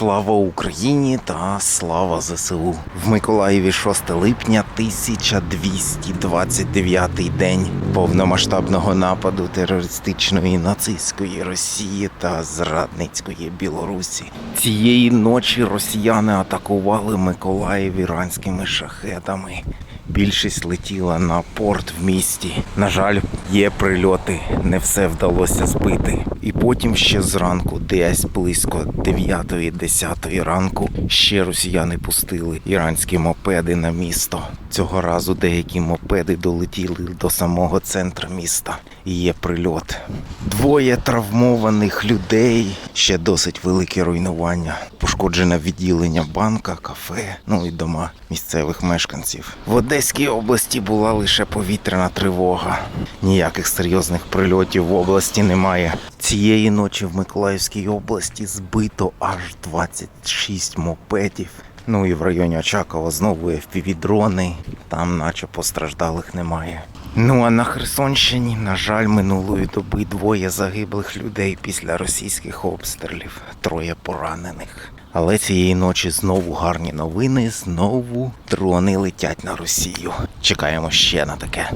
Слава Україні та слава ЗСУ. В Миколаєві 6 липня 1229 день повномасштабного нападу терористичної нацистської Росії та зрадницької Білорусі. Цієї ночі росіяни атакували Миколаїв іранськими шахедами. Більшість летіла на порт в місті. На жаль, є прильоти, не все вдалося збити. І потім ще зранку, десь близько 9-10 ранку, ще росіяни пустили іранські мопеди на місто. Цього разу деякі мопеди долетіли до самого центру міста. І є прильот. Двоє травмованих людей, ще досить велике руйнування. Пошкоджене відділення банка, кафе, ну і дома місцевих мешканців. В Одеській області була лише повітряна тривога. Ніяких серйозних прильотів в області немає. Цієї ночі в Миколаївській області збито аж 26 мопедів. Ну і в районі Очакова знову FPV-дрони, там наче постраждалих немає. Ну а на Херсонщині, на жаль, минулої доби двоє загиблих людей після російських обстрілів, троє поранених. Але цієї ночі знову гарні новини, знову дрони летять на Росію. Чекаємо ще на таке.